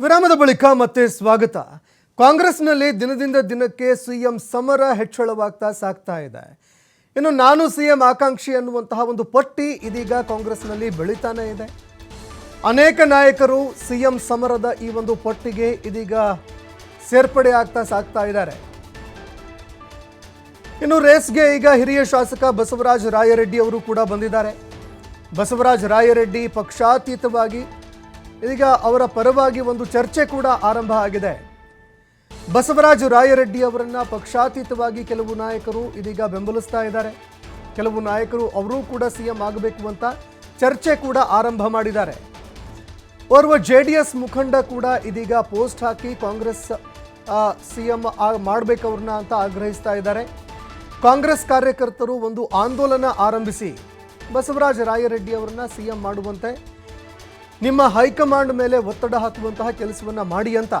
ವಿರಾಮದ ಬಳಿಕ ಮತ್ತೆ ಸ್ವಾಗತ. ಕಾಂಗ್ರೆಸ್ನಲ್ಲಿ ದಿನದಿಂದ ದಿನಕ್ಕೆ ಸಿಎಂ ಸಮರ ಹೆಚ್ಚಳವಾಗ್ತಾ ಸಾಗ್ತಾ ಇದೆ. ಇನ್ನು ನಾನು ಸಿಎಂ ಆಕಾಂಕ್ಷಿ ಅನ್ನುವಂತಹ ಒಂದು ಪಟ್ಟಿ ಇದೀಗ ಕಾಂಗ್ರೆಸ್ನಲ್ಲಿ ಬೆಳೀತಾನೆ ಇದೆ. ಅನೇಕ ನಾಯಕರು ಸಿಎಂ ಸಮರದ ಈ ಒಂದು ಪಟ್ಟಿಗೆ ಇದೀಗ ಸೇರ್ಪಡೆ ಆಗ್ತಾ ಸಾಗ್ತಾ ಇದ್ದಾರೆ. ಇನ್ನು ರೇಸ್ಗೆ ಈಗ ಹಿರಿಯ ಶಾಸಕ ಬಸವರಾಜ ರಾಯರೆಡ್ಡಿ ಅವರು ಕೂಡ ಬಂದಿದ್ದಾರೆ. ಬಸವರಾಜ ರಾಯರೆಡ್ಡಿ ಪಕ್ಷಾತೀತವಾಗಿ ಇದೀಗ ಅವರ ಪರವಾಗಿ ಒಂದು ಚರ್ಚೆ ಕೂಡ ಆರಂಭ ಆಗಿದೆ. ಬಸವರಾಜ ರಾಯರೆಡ್ಡಿ ಅವರನ್ನ ಪಕ್ಷಾತೀತವಾಗಿ ಕೆಲವು ನಾಯಕರು ಇದೀಗ ಬೆಂಬಲಿಸ್ತಾ ಇದ್ದಾರೆ. ಕೆಲವು ನಾಯಕರು ಅವರೂ ಕೂಡ ಸಿಎಂ ಆಗಬೇಕು ಅಂತ ಚರ್ಚೆ ಕೂಡ ಆರಂಭ ಮಾಡಿದ್ದಾರೆ. ಓರ್ವ ಜೆ ಡಿ ಎಸ್ ಮುಖಂಡ ಕೂಡ ಇದೀಗ ಪೋಸ್ಟ್ ಹಾಕಿ ಕಾಂಗ್ರೆಸ್ ಸಿಎಂ ಮಾಡಬೇಕವ್ರನ್ನ ಅಂತ ಆಗ್ರಹಿಸ್ತಾ ಇದ್ದಾರೆ. ಕಾಂಗ್ರೆಸ್ ಕಾರ್ಯಕರ್ತರು ಒಂದು ಆಂದೋಲನ ಆರಂಭಿಸಿ ಬಸವರಾಜ ರಾಯರೆಡ್ಡಿ ಅವರನ್ನ ಸಿಎಂ ಮಾಡುವಂತೆ ನಿಮ್ಮ ಹೈಕಮಾಂಡ್ ಮೇಲೆ ಒತ್ತಡ ಹಾಕುವಂತಹ ಕೆಲಸವನ್ನ ಮಾಡಿ ಅಂತ.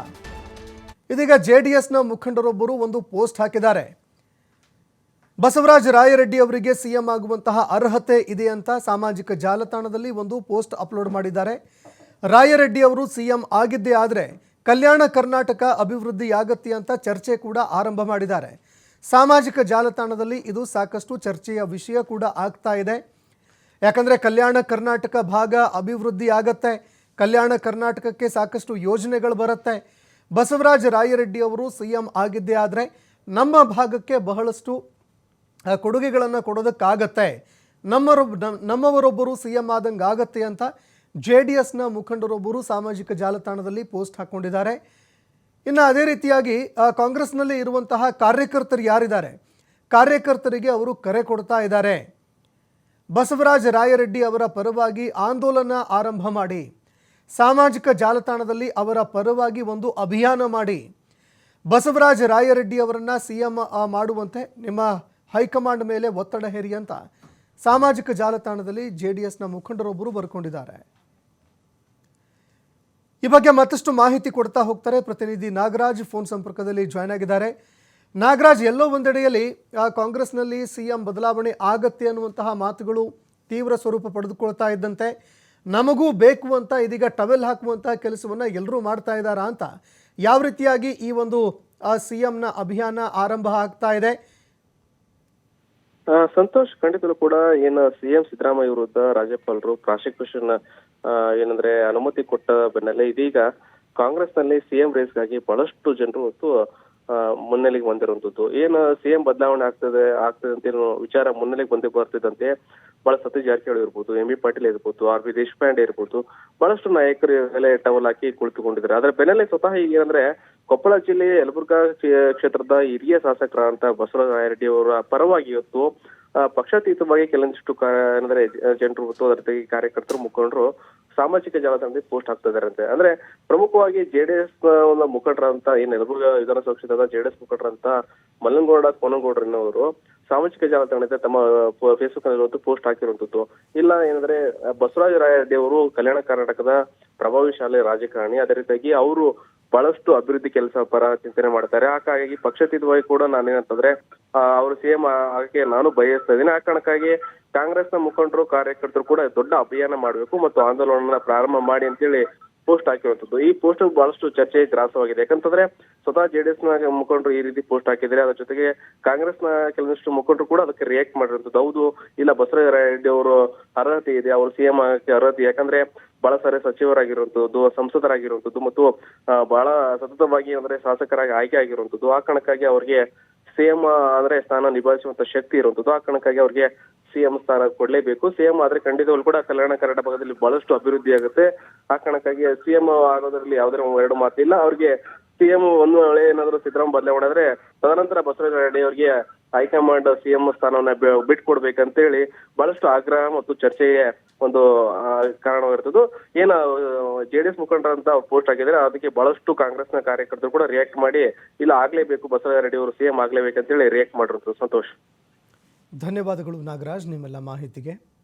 ಇದೀಗ ಜೆ ಡಿ ಎಸ್ನ ಮುಖಂಡರೊಬ್ಬರು ಒಂದು ಪೋಸ್ಟ್ ಹಾಕಿದ್ದಾರೆ. ಬಸವರಾಜ ರಾಯರೆಡ್ಡಿ ಅವರಿಗೆ ಸಿಎಂ ಆಗುವಂತಹ ಅರ್ಹತೆ ಇದೆ ಅಂತ ಸಾಮಾಜಿಕ ಜಾಲತಾಣದಲ್ಲಿ ಒಂದು ಪೋಸ್ಟ್ ಅಪ್ಲೋಡ್ ಮಾಡಿದ್ದಾರೆ. ರಾಯರೆಡ್ಡಿ ಅವರು ಸಿಎಂ ಆಗಿದ್ದೇ ಆದರೆ ಕಲ್ಯಾಣ ಕರ್ನಾಟಕ ಅಭಿವೃದ್ಧಿ ಆಗತ್ತೆ ಅಂತ ಚರ್ಚೆ ಕೂಡ ಆರಂಭ ಮಾಡಿದ್ದಾರೆ. ಸಾಮಾಜಿಕ ಜಾಲತಾಣದಲ್ಲಿ ಇದು ಸಾಕಷ್ಟು ಚರ್ಚೆಯ ವಿಷಯ ಕೂಡ ಆಗ್ತಾ ಇದೆ. ಯಾಕಂದರೆ ಕಲ್ಯಾಣ ಕರ್ನಾಟಕ ಭಾಗ ಅಭಿವೃದ್ಧಿ ಆಗತ್ತೆ ಕಲ್ಯಾಣ ಕರ್ನಾಟಕಕ್ಕೆ ಸಾಕಷ್ಟು ಯೋಜನೆಗಳು ಬರುತ್ತೆ. ಬಸವರಾಜ ರಾಯರೆಡ್ಡಿ ಅವರು ಸಿ ಎಂ ಆಗಿದ್ದೇ ಆದರೆ ನಮ್ಮ ಭಾಗಕ್ಕೆ ಬಹಳಷ್ಟು ಕೊಡುಗೆಗಳನ್ನು ಕೊಡೋದಕ್ಕಾಗತ್ತೆ. ನಮ್ಮರೊಬ್ ನಮ್- ನಮ್ಮವರೊಬ್ಬರು ಸಿ ಎಂ ಆದಂಗೆ ಆಗತ್ತೆ ಅಂತ ಜೆ ಡಿ ಎಸ್ನ ಮುಖಂಡರೊಬ್ಬರು ಸಾಮಾಜಿಕ ಜಾಲತಾಣದಲ್ಲಿ ಪೋಸ್ಟ್ ಹಾಕ್ಕೊಂಡಿದ್ದಾರೆ ಇನ್ನು ಅದೇ ರೀತಿಯಾಗಿ ಕಾಂಗ್ರೆಸ್ನಲ್ಲಿ ಇರುವಂತಹ ಕಾರ್ಯಕರ್ತರು ಯಾರಿದ್ದಾರೆ? ಕಾರ್ಯಕರ್ತರಿಗೆ ಅವರು ಕರೆ ಕೊಡ್ತಾ ಇದ್ದಾರೆ. ಬಸವರಾಜ ರಾಯರೆಡ್ಡಿ ಅವರ ಪರವಾಗಿ ಆಂದೋಲನ ಆರಂಭ ಮಾಡಿ. ಸಾಮಾಜಿಕ ಜಾಲತಾಣದಲ್ಲಿ ಅವರ ಪರವಾಗಿ ಒಂದು ಅಭಿಯಾನ ಮಾಡಿ. ಬಸವರಾಜ ರಾಯರೆಡ್ಡಿ ಅವರನ್ನ ಸಿಎಂ ಮಾಡುವಂತೆ ನಿಮ್ಮ ಹೈಕಮಾಂಡ್ ಮೇಲೆ ಒತ್ತಡ ಹೇರಿ ಅಂತ ಸಾಮಾಜಿಕ ಜಾಲತಾಣದಲ್ಲಿ ಜೆ ಡಿ ಎಸ್ನ ಮುಖಂಡರೊಬ್ಬರು ಬರ್ಕೊಂಡಿದ್ದಾರೆ. ಈ ಬಗ್ಗೆ ಮತ್ತಷ್ಟು ಮಾಹಿತಿ ಕೊಡ್ತಾ ಹೋಗ್ತಾರೆ ಪ್ರತಿನಿಧಿ ನಾಗರಾಜ್, ಫೋನ್ ಸಂಪರ್ಕದಲ್ಲಿ ಜಾಯ್ನ್ ಆಗಿದ್ದಾರೆ. ನಾಗರಾಜ್ ಎಲ್ಲೋ ಒಂದೆಡೆಯಲ್ಲಿ ಆ, ಸಿ ಎಂ ಬದಲಾವಣೆ ಆಗತ್ತೆ ಅನ್ನುವಂತಹ ಮಾತುಗಳು ತೀವ್ರ ಸ್ವರೂಪ ಪಡೆದುಕೊಳ್ತಾ ಇದ್ದಂತೆ. ನಮಗೂ ಬೇಕು ಅಂತ ಇದೀಗ ಟವೆಲ್ ಹಾಕುವಂತಹ ಕೆಲಸವನ್ನ ಎಲ್ಲರೂ ಮಾಡ್ತಾ ಇದ್ದಾರಾ ಅಂತ ಯಾವ ರೀತಿಯಾಗಿ ಈ ಒಂದು ಸಿ ಎಂನ ಅಭಿಯಾನ ಆರಂಭ ಆಗ್ತಾ ಇದೆ? ಸಂತೋಷ್ ಖಂಡಿತಲು ಕೂಡ ಏನು ಸಿಎಂ ಸಿದ್ದರಾಮಯ್ಯ ವಿರುದ್ಧ ರಾಜ್ಯಪಾಲರು ಪ್ರಾಸಿಕ್ಯೂಷನ್ ಏನಂದ್ರೆ ಅನುಮತಿ ಕೊಟ್ಟ ಬೆನ್ನಲ್ಲೇ ಇದೀಗ ಕಾಂಗ್ರೆಸ್ನಲ್ಲಿ ಸಿಎಂ ರೇಸ್ಗಾಗಿ ಬಹಳಷ್ಟು ಜನರು ಆ, ಮುನ್ನೆಲೆಗೆ ಬಂದಿರುವಂತದ್ದು. ಏನು ಸಿಎಂ ಬದಲಾವಣೆ ಆಗ್ತದೆ ಆಗ್ತದೆ ಅಂತ ಏನು ವಿಚಾರ ಮುನ್ನೆಲೆಗೆ ಬಂದೇ ಬರ್ತಿದ್ದಂತೆ ಬಹಳ ಸತೀಶ್ ಜಾರಕಿಹೊಳಿ ಇರ್ಬೋದು ಎಂ ಬಿ ಪಾಟೀಲ್ ಇರ್ಬೋದು, ಆರ್ ಬಿ ದೇಶಪಾಂಡೆ ಇರ್ಬೋದು, ಬಹಳಷ್ಟು ನಾಯಕರು ಮೇಲೆ ಟವಲ್ ಹಾಕಿ ಕುಳಿತುಕೊಂಡಿದ್ದಾರೆ. ಆದ್ರೆ ಬೆನ್ನಲ್ಲೇ ಸ್ವತಃ ಈಗ ಏನಂದ್ರೆ ಕೊಪ್ಪಳ ಜಿಲ್ಲೆಯ ಯಲಬುರ್ಗಾ ಕ್ಷೇತ್ರದ ಹಿರಿಯ ಶಾಸಕರಾದಂತ ಬಸವರಾಜ ಅವರ ಪರವಾಗಿ ಇವತ್ತು ಪಕ್ಷಾತೀತವಾಗಿ ಕೆಲವೊಂದಿಷ್ಟು ಜ- ಜನರು ಮತ್ತು ಅದರ ಜೊತೆಗೆ ಕಾರ್ಯಕರ್ತರು, ಮುಖಂಡರು ಸಾಮಾಜಿಕ ಜಾಲತಾಣದಲ್ಲಿ ಪೋಸ್ಟ್ ಹಾಕ್ತಾ ಇದಾರಂತೆ ಅಂದ್ರೆ ಪ್ರಮುಖವಾಗಿ ಜೆಡಿಎಸ್ ಒಂದು ಮುಖಂಡರಂತ ಏನ್ ಯಲಬುರ್ಗಾ ವಿಧಾನಸಭಾ ಕ್ಷೇತ್ರದ ಜೆಡಿಎಸ್ ಮುಖಂಡರಂತ ಮಲ್ಲಂಗೌಡ ಕೋನಗೌಡರನ್ನವರು ಸಾಮಾಜಿಕ ಜಾಲತಾಣದ ತಮ್ಮ ಫೇಸ್ಬುಕ್ನಲ್ಲಿ ಇವತ್ತು ಪೋಸ್ಟ್ ಹಾಕಿರುವಂತದ್ದು. ಇಲ್ಲ, ಏನಂದ್ರೆ, ಬಸವರಾಜ ರಾಯರೆಡ್ಡಿ ಅವರು ಕಲ್ಯಾಣ ಕರ್ನಾಟಕದ ಪ್ರಭಾವಿಶಾಲಿ ರಾಜಕಾರಣಿ. ಅದೇ ರೀತಿಯಾಗಿ ಅವರು ಬಹಳಷ್ಟು ಅಭಿವೃದ್ಧಿ ಕೆಲಸ ಪರ ಚಿಂತನೆ ಮಾಡ್ತಾರೆ. ಹಾಗಾಗಿ ಪಕ್ಷಾತೀತವಾಗಿ ಕೂಡ ನಾನೇನಂತಂದ್ರೆ ಅವರು ಸಿಎಂ ಆಗಕ್ಕೆ ನಾನು ಬಯಸ್ತಾ ಆ ಕಾರಣಕ್ಕಾಗಿ ಕಾಂಗ್ರೆಸ್ನ ಮುಖಂಡರು, ಕಾರ್ಯಕರ್ತರು ಕೂಡ ದೊಡ್ಡ ಅಭಿಯಾನ ಮಾಡಬೇಕು ಮತ್ತು ಆಂದೋಲನ ಪ್ರಾರಂಭ ಮಾಡಿ ಅಂತೇಳಿ ಪೋಸ್ಟ್ ಹಾಕಿರುವಂತದ್ದು. ಈ ಪೋಸ್ಟ್ ಬಹಳಷ್ಟು ಚರ್ಚೆ ಗ್ರಾಸವಾಗಿದೆ. ಯಾಕಂತಂದ್ರೆ ಸ್ವತಃ ಜೆಡಿಎಸ್ನ ಮುಖಂಡರು ಈ ರೀತಿ ಪೋಸ್ಟ್ ಹಾಕಿದ್ರೆ ಅದರ ಜೊತೆಗೆ ಕಾಂಗ್ರೆಸ್ನ ಕೆಲವಷ್ಟು ಮುಖಂಡರು ಕೂಡ ಅದಕ್ಕೆ ರಿಯಾಕ್ಟ್ ಮಾಡಿರುವಂತದ್ದು. ಹೌದು, ಇಲ್ಲ ಬಸವರಾಜ ರೆಡ್ಡಿ ಅವರು ಅರ್ಹತೆ ಇದೆ. ಅವರು ಸಿಎಂ ಆಗಕ್ಕೆ ಅರ್ಹತೆ. ಯಾಕಂದ್ರೆ ಬಹಳ ಸಾರಿ ಸಚಿವರಾಗಿರುವಂತದ್ದು, ಸಂಸದರಾಗಿರುವಂತದ್ದು ಮತ್ತು ಬಹಳ ಸತತವಾಗಿ ಅಂದ್ರೆ ಶಾಸಕರಾಗಿ ಆಯ್ಕೆ ಆಗಿರುವಂತದ್ದು. ಆ ಕಾರಣಕ್ಕಾಗಿ ಅವ್ರಿಗೆ ಸಿಎಂ ಅಂದ್ರೆ ಸ್ಥಾನ ನಿಭಾಯಿಸುವಂತ ಶಕ್ತಿ ಇರುವಂತದ್ದು. ಆ ಕಾರಣಕ್ಕಾಗಿ ಅವ್ರಿಗೆ ಸಿಎಂ ಸ್ಥಾನ ಕೊಡಲೇಬೇಕು. ಸಿಎಂ ಆದ್ರೆ ಖಂಡಿತವಾಗ್ಲೂ ಕೂಡ ಕಲ್ಯಾಣ ಕರ್ನಾಟಕ ಭಾಗದಲ್ಲಿ ಬಹಳಷ್ಟು ಅಭಿವೃದ್ಧಿ ಆಗುತ್ತೆ. ಆ ಕಾರಣಕ್ಕಾಗಿ ಸಿಎಂ ಆಗೋದ್ರಲ್ಲಿ ಯಾವುದೇ ಎರಡು ಮಾತಿಲ್ಲ. ಅವ್ರಿಗೆ ಸಿಎಂ ಒಂದು ವೇಳೆ ಏನಾದ್ರು ಸಿದ್ದರಾಮ ಬದಲಾವಣೆ ಆದ್ರೆ ತದನಂತರ ಬಸವರಾಜ ರೆಡ್ಡಿ ಅವರಿಗೆ ಹೈಕಮಾಂಡ್ ಸಿಎಂ ಸ್ಥಾನವನ್ನ ಬಿಟ್ಕೊಡ್ಬೇಕಂತೇಳಿ ಬಹಳಷ್ಟು ಆಗ್ರಹ ಮತ್ತು ಚರ್ಚೆಗೆ ಒಂದು ಕಾರಣವಾಗಿರ್ತದ್ದು ಏನ ಜೆಡಿಎಸ್ ಮುಖಂಡರಂತ ಪೋಸ್ಟ್ ಆಗಿದ್ರೆ ಅದಕ್ಕೆ ಬಹಳಷ್ಟು ಕಾಂಗ್ರೆಸ್ನ ಕಾರ್ಯಕರ್ತರು ಕೂಡ ರಿಯಾಕ್ಟ್ ಮಾಡಿ, ಇಲ್ಲ ಆಗ್ಲೇಬೇಕು ಬಸವರಾಜ ರೆಡ್ಡಿ ಅವರು ಸಿಎಂ ಆಗ್ಲೇಬೇಕಂತೇಳಿ ರಿಯಾಕ್ಟ್ ಮಾಡಿರ್ತದೆ ಸಂತೋಷ್. ಧನ್ಯವಾದಗಳು ನಾಗರಾಜ್ ನಿಮ್ಮೆಲ್ಲ ಮಾಹಿತಿಗೆ.